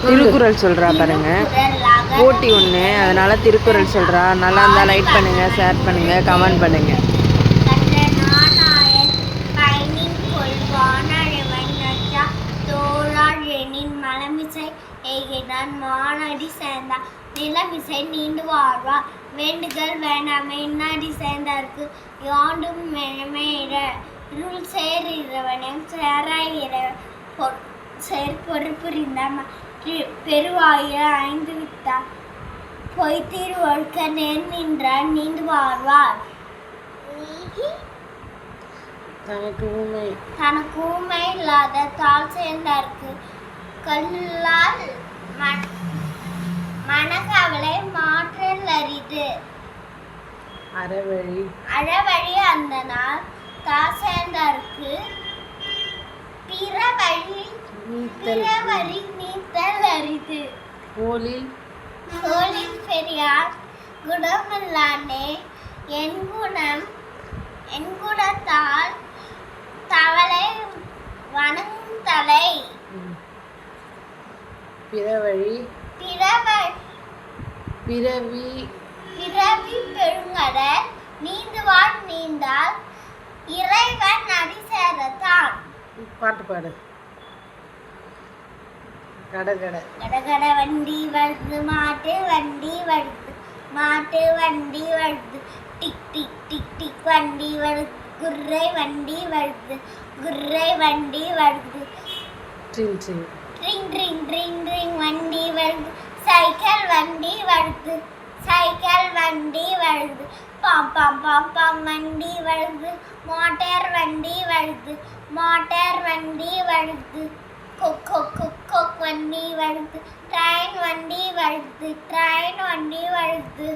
திருக்குறள் சொல்கிறா பாருங்க போட்டி ஒன்று அதனால திருக்குறள் சொல்கிறா நல்லா இருந்தால் லைக் பண்ணுங்க ஷேர் பண்ணுங்க கமெண்ட் பண்ணுங்க தோழாள் மானடி சேர்ந்தான் நிலமிசை நீண்டு வாழ்வா வேண்டுதல் வேண்டாமே இன்னாடி சேர்ந்தார்க்கு யாண்டும் மேட இருள் சேர் இரவனையும் சேராய் இரவ செயற்பொரு புரிந்தாம பெருவாய ஐந்து வித்தார் பொய்த்தீர் ஒழுக்க நேர் நின்றார் நீண்டு வாழ்வார். தனக்கு ஊமை. தனக்கு ஊமை இல்லாத தாழ் சேர்ந்தார்க்கு கல்லால் ம- மனக்கவலை மாற்றல் அரிது. அறவழி. அழவழி அந்த நாள் தா நீத்தல். நீத்தல் அரிது. போலில் தோளில் பெரியார் குணமில்லானே என் குணம் என் குணத்தால் தவளை ம். பிறவழி. பிறவ பிறவி. பிறவி பெருங்கடல் நீந்துவான் நீந்தால் இறைவன் அடி சேரத்தான் பாட்டு பாடு. கடகட வண்டி வருது மாட்டு வண்டி வருது மாட்டு வண்டி வருது டிக் டிக் டிக் டிக் வண்டி வருது குர்ரை வண்டி வருது குர்ரை வண்டி வருது ட்ரிங் ட்ரிங் ட்ரிங் ட்ரிங் ட்ரிங் ட்ரிங் வண்டி வருது சைக்கிள் வண்டி வருது சைக்கிள் வண்டி வருது பாம் பாம் பாம் பாம் வண்டி வருது மோட்டார் வண்டி வருது மோட்டார் வண்டி வருது கொக் கொக் கொக் கொக் வண்டி வருது ட்ரெயின் வண்டி வருது ட்ரெயின் வண்டி வருது.